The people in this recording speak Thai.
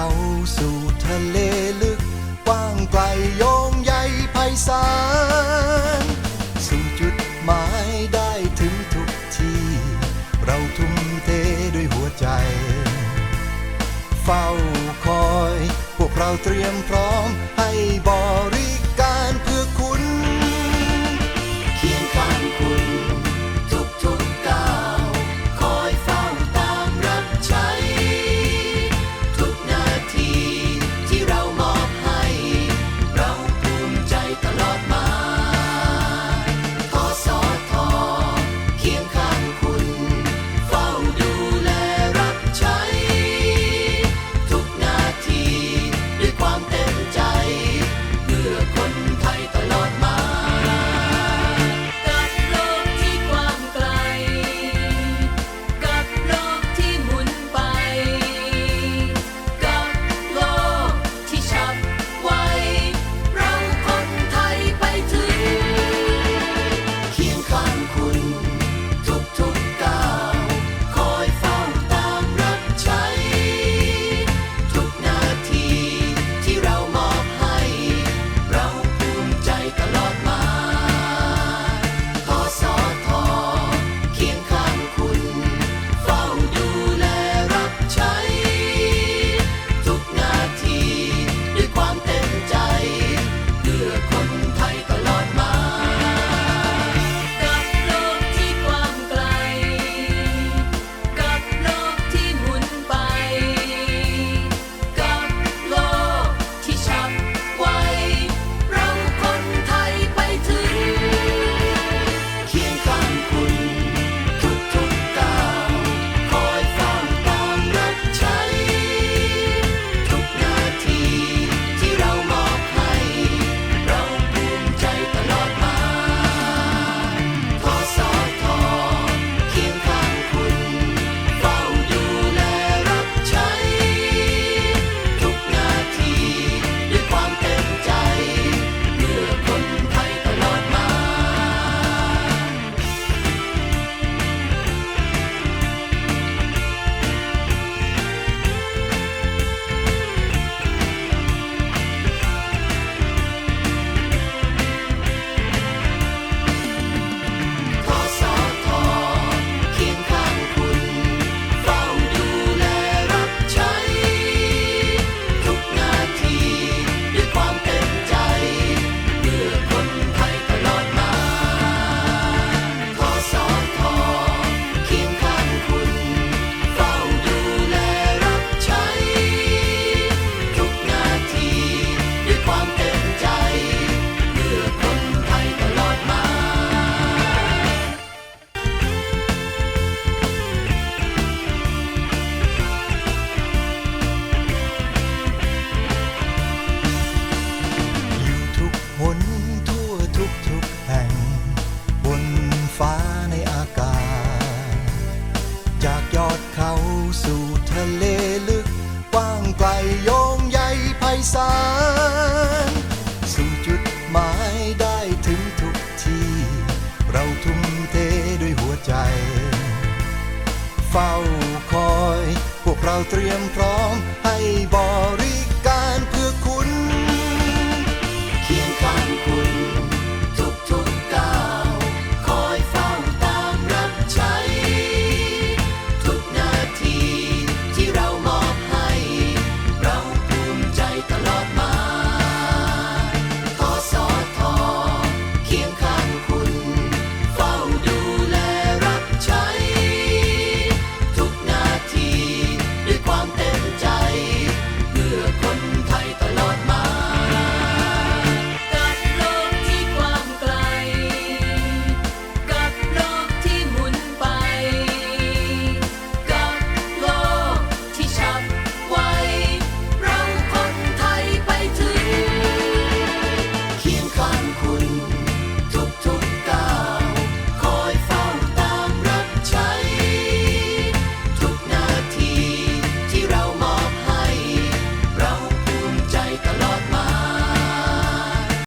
เขาสู่ทะเลลึกกว้างไกลโยงใยไพศาลสู่จุดหมายได้ถึงทุกที่ เราทุ่มเทด้วยหัวใจ เฝ้าคอย พวกเราเตรียมพร้อม ฟ้าในอากาศ จากยอดเขาสู่ทะเลลึกกว้างไกลโยงใยไพศาลสู่จุดหมายได้ถึงทุกที่ เราทุ่มเทด้วยหัวใจ เฝ้าคอย พวกเราเตรียมพร้อมให้บริ